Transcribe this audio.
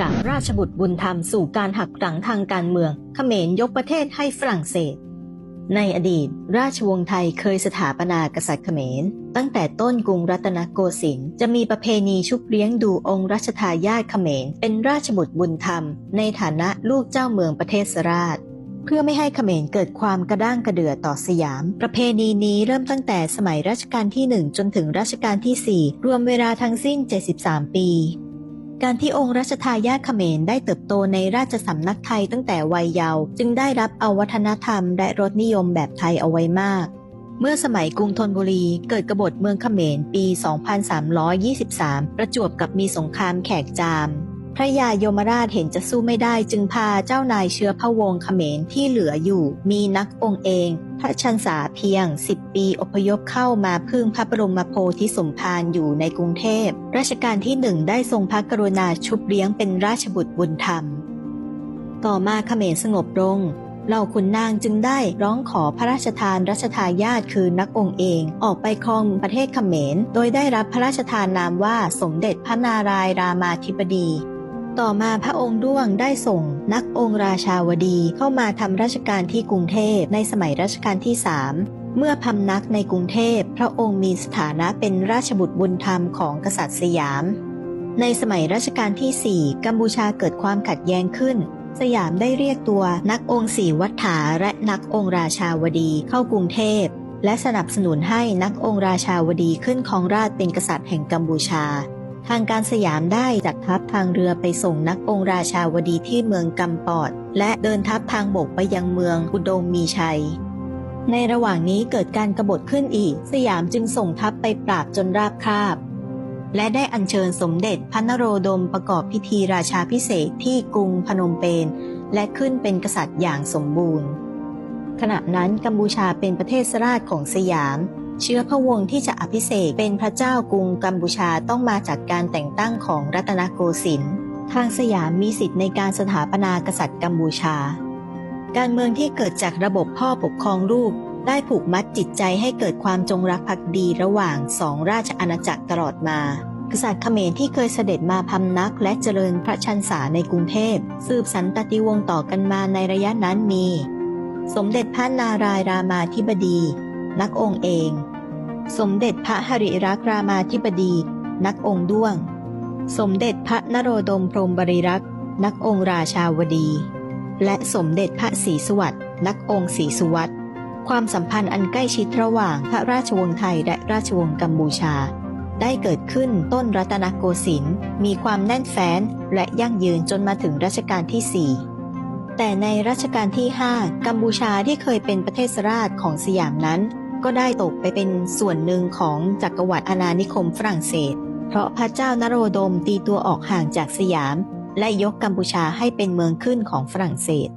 จากราชบุตรบุญธรรมสู่การหักหลังทางการเมือง เขมรยกประเทศให้ฝรั่งเศส ในอดีต ราชวงศ์ไทยเคยสถาปนากษัตริย์เขมร ตั้งแต่ต้นกรุงรัตนโกสินทร์จะมีประเพณีชุบเลี้ยงดูองค์รัชทายาทเขมร เป็นราชบุตรบุญธรรม ในฐานะลูกเจ้าเมืองประเทศสราช เพื่อไม่ให้เขมรเกิดความกระด้างกระเดือต่อสยาม ประเพณีนี้เริ่มตั้งแต่สมัยรัชกาลที่ 1 จนถึงรัชกาลที่ 4 รวมเวลาทั้งสิ้น 73 ปี การที่องค์รัชทายาทเขมรได้เติบโตในราชสำนักไทยตั้งแต่วัยเยาว์จึงได้รับเอาวัฒนธรรมและรสนิยมแบบไทยเอาไว้มาก เมื่อสมัยกรุงธนบุรีเกิดกบฏเมืองเขมรปี 2323 ประจวบกับมีสงครามแขกจาม พระยายมราชเห็นจะสู้ไม่ได้จึงพาเจ้านายเชื้อพระวงศ์เขมรที่เหลืออยู่ มีนักองค์เอง พระชันษาเพียง10ปีอพยพเข้ามาพึ่งพระบรมโพธิสมภารอยู่ในกรุงเทพรัชกาลที่หนึ่งได้ทรงพระกรุณาชุบเลี้ยงเป็นราชบุตรบุญธรรม ต่อมาเขมรสงบลงเหล่าขุนนางจึงได้ร้องขอพระราชทานรัชทายาทคือนักองค์เองออกไปครองประเทศเขมร โดยได้รับพระราชทานนามว่าสมเด็จพระนารายรามาธิบดี ต่อมาพระองค์ด้วงได้ส่งนักองค์ราชาวดีเข้ามาทำราชการที่กรุงเทพในสมัยรัชกาลที่3เมื่อพำนักในกรุงเทพพระองค์มีสถานะเป็นราชบุตรบุญธรรมของกษัตริย์สยาม ในสมัยรัชกาลที่4กัมพูชาเกิดความขัดแย้งขึ้น สยามได้เรียกตัวนักองค์สีวัฏฐาและนักองค์ราชาวดีเข้ากรุงเทพและสนับสนุนให้นักองค์ราชาวดีขึ้นครองราชเป็นกษัตริย์แห่งกัมพูชา ทางการสยามได้จัดทัพทางเรือไปส่งนักองค์ราชาวดีที่เมืองกัมปอด และเดินทัพทางบกไปยังเมืองอุดมมีชัย ในระหว่างนี้เกิดการกบฏขึ้นอีก สยามจึงส่งทัพไปปราบจนราบคาบ และได้อัญเชิญสมเด็จพระนโรดมประกอบพิธีราชาพิเศษที่กรุงพนมเปญและขึ้นเป็นกษัตริย์อย่างสมบูรณ์ ขณะนั้นกัมพูชาเป็นประเทศสราชของสยาม เชื้อพระวงศ์ที่จะอภิเษกเป็นพระเจ้ากรุงกัมพูชาต้องมาจากการแต่งตั้งของรัตนโกสินทร์ทางสยามมีสิทธิ์ในการสถาปนากษัตริย์กัมพูชา การเมืองที่เกิดจากระบบพ่อปกครองลูกได้ผูกมัดจิตใจให้เกิดความจงรักภักดีระหว่างสองราชอาณาจักรตลอดมากษัตริย์เขมรที่เคยเสด็จมาพำนักและเจริญพระชันษาในกรุงเทพ สืบสันตติวงศ์ต่อกันมาในระยะนั้นมี สมเด็จพระนารายรามาธิบดี นักองค์เอง สมเด็จพระหริรักรามาธิบดี นักองค์ด้วง สมเด็จพระนโรดมพรมบริรักษ์ นักองค์ราชาวดี และสมเด็จพระศรีสวัสดิ์นักองค์ศรีสุวัตรความสัมพันธ์อันใกล้ชิดระหว่างพระราชวงศ์ไทยและราชวงศ์กัมพูชา ได้เกิดขึ้นต้นรัตนโกสินทร์มีความแน่นแฟ้นและยั่งยืนจนมาถึงรัชกาลที่ 4 แต่ในรัชกาลที่ 5 กัมพูชาที่เคยเป็นประเทศราชของสยามนั้น ก็ได้ตกไปเป็นส่วนหนึ่งของจักรวรรดิอาณานิคมฝรั่งเศส เพราะพระเจ้านโรดมตีตัวออกห่างจากสยาม และยกกัมพูชาให้เป็นเมืองขึ้นของฝรั่งเศส